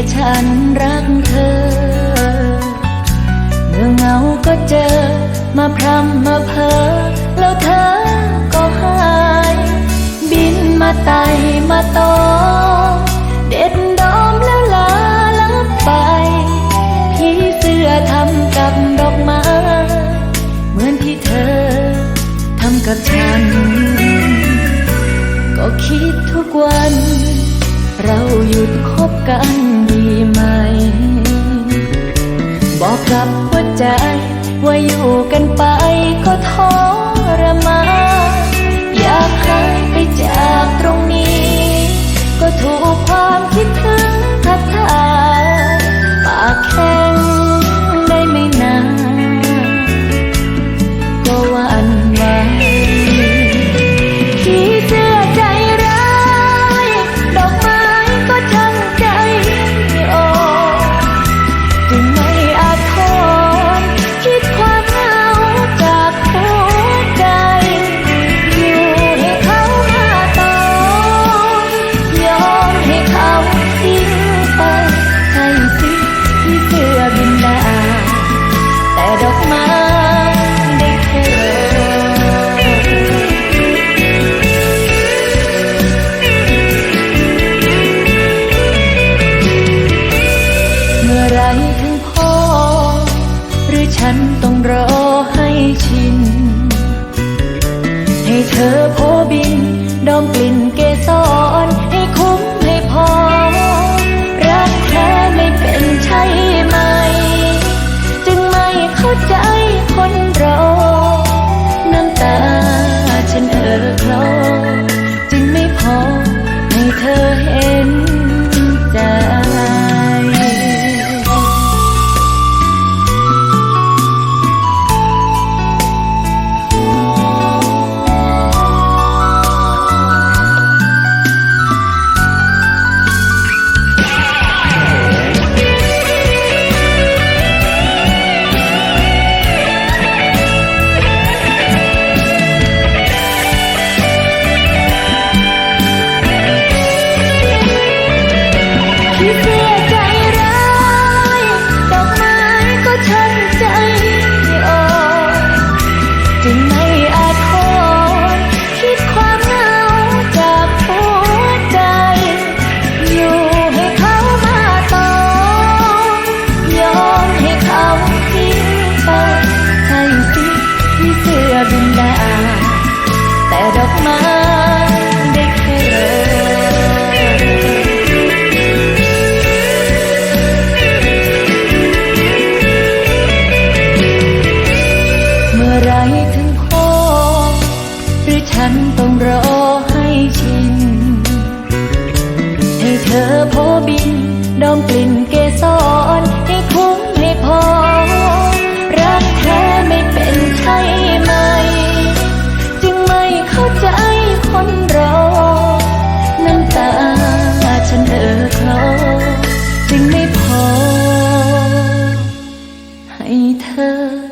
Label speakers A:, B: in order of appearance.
A: ค่ฉันรักเธอ เมื่อเหงาก็เจอ มาพรำมาเพ้อแล้วเธอก็หาย บินมาไต่มาตอเด็ดดอมแล้วลาลับไปพี่เสื้อทำกับดอกไม้เหมือนที่เธอทำกับฉัน ก็คิดทุกวัน เราหยุดคบกันดีไหม บอกกับหัวใจ ว่าอยู่กันไปก็ทรมานอยากหายไปจากตรงนี้ ก็ถูกความคิด คนเรา น้ำตาฉันเออคลอ บินได้แต่ดอกไม้ 爱他。